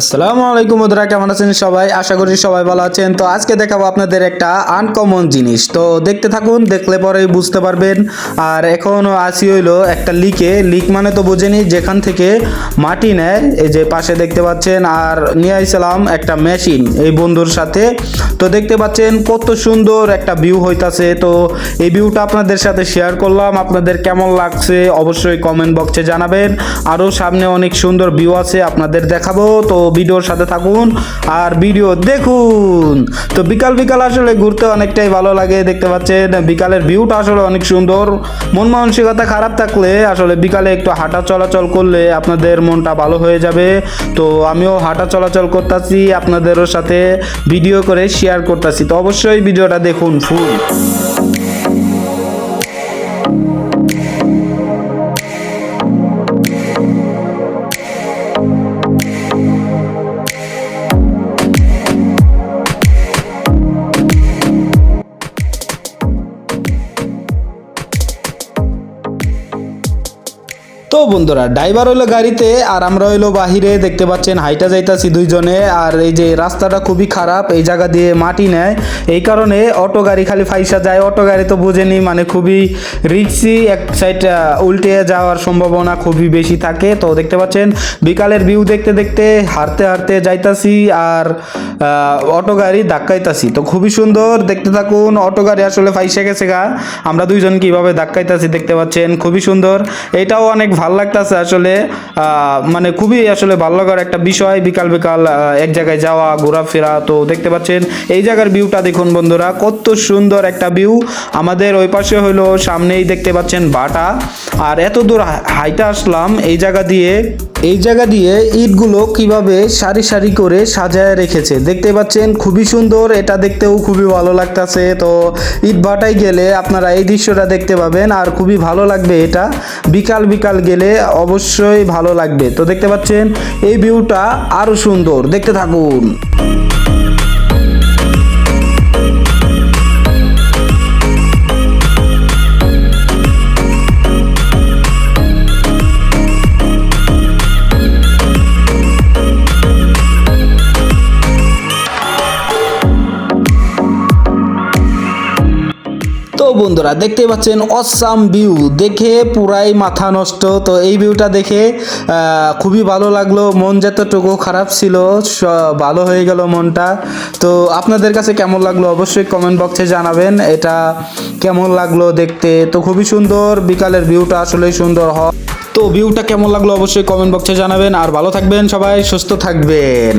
আসসালামু আলাইকুম বন্ধুরা, কেমন আছেন সবাই? আশা করি সবাই ভালো আছেন। তো আজকে দেখাবো আপনাদের একটা আনকমন জিনিস। তো দেখতে থাকুন, দেখলে পরেই বুঝতে পারবেন। আর এখন আসি হইল একটা লিকে। লিক মানে তো বোঝেনি, যেখান থেকে মাটি নেয়, এই যে পাশে দেখতে পাচ্ছেন, আর নিয়ে আইছিলাম একটা মেশিন এই বন্ধুর সাথে। তো দেখতে পাচ্ছেন, কত সুন্দর একটা ভিউ হইতাছে। তো এই ভিউটা আপনাদের সাথে শেয়ার করলাম। আপনাদের কেমন লাগছে, অবশ্যই কমেন্ট বক্সে জানাবেন। আরও সামনে অনেক সুন্দর ভিউ আছে, আপনাদের দেখাবো। তো ভিডিওর সাথে থাকুন আর ভিডিও দেখুন। তো বিকাল বিকাল আসলে ঘুরতে অনেকটাই ভালো লাগে, দেখতে পাচ্ছেন। বিকালের ভিউটা আসলে অনেক সুন্দর। মন মানসিকতা খারাপ থাকলে আসলে বিকালে একটু হাঁটা চলাচল করলে আপনাদের মনটা ভালো হয়ে যাবে। তো আমিও হাঁটা চলাচল করতেছি, আপনাদেরও সাথে ভিডিও করে শেয়ার করতেছি। তো অবশ্যই ভিডিওটা দেখুন ফুল তো বন্ধুরা ড্রাইভার হইল গাড়িতে আর আমরা হইল বাহিরে, দেখতে পাচ্ছেন হাইটা যাইতাছি দুইজনে। আর এই যে রাস্তাটা খুবই খারাপ, এই জায়গা দিয়ে মাটি নেয়। এই কারণে অটো গাড়ি খালি ফাইসা যায়। অটো গাড়ি তো বুঝেনি মানে খুবই রিক্সি, এক সাইড উল্টে যাওয়ার সম্ভাবনা খুবই বেশি থাকে। তো দেখতে পাচ্ছেন, বিকালের ভিউ দেখতে দেখতে হারতে হারতে যাইতাছি। আর অটো গাড়ি ধাক্কাইতাছি। তো খুবই সুন্দর, দেখতে থাকুন, অটো গাড়ি আসলে ফাইসে গেছে গা। আমরা দুইজন কীভাবে ধাক্কাইতাছি দেখতে পাচ্ছেন, খুবই সুন্দর। এটাও অনেক ভালো লাগতেছে আসলে মানে খুবই আসলে ভালো লাগার একটা বিষয়, বিকাল বিকাল এক জায়গায় যাওয়া, ঘোরাফেরা। তো দেখতে পাচ্ছেন, এই জায়গার ভিউটা দেখুন বন্ধুরা, কত সুন্দর একটা ভিউ। আমাদের ওই পাশে হলো সামনেই দেখতে পাচ্ছেন বাটা। আর এত দূর হাইটা আসলাম, এই জায়গা দিয়ে, এই জায়গা দিয়ে ইটগুলো কীভাবে সারি সারি করে সাজায় রেখেছে। দেখতে পাচ্ছেন, খুবই সুন্দর। এটা দেখতেও খুবই ভালো লাগতেছে। তো ঈদভাটায় ভাটায় গেলে আপনারা এই দৃশ্যটা দেখতে পাবেন আর খুবই ভালো লাগবে এটা। বিকাল বিকাল গেলে অবশ্যই ভালো লাগবে। তো দেখতে পাচ্ছেন, এই ভিউটা আরও সুন্দর। দেখতে থাকুন। বন্ধুরা, দেখতে পাচ্ছেন অসাম ভিউ দেখে পুরাই মাথা নষ্ট। তো এই ভিউটা দেখে খুবই ভালো লাগল। মন যতটুকু খারাপ ছিল ভালো হয়ে গেল মনটা। তো আপনাদের কাছে কেমন লাগল অবশ্যই কমেন্ট বক্সে জানাবেন। এটা কেমন লাগল দেখতে? তো খুবই সুন্দর, বিকালের ভিউটা আসলেই সুন্দর হয় তো ভিউটা কেমন লাগল অবশ্যই কমেন্ট বক্সে জানাবেন। আর ভালো থাকবেন সবাই, সুস্থ থাকবেন।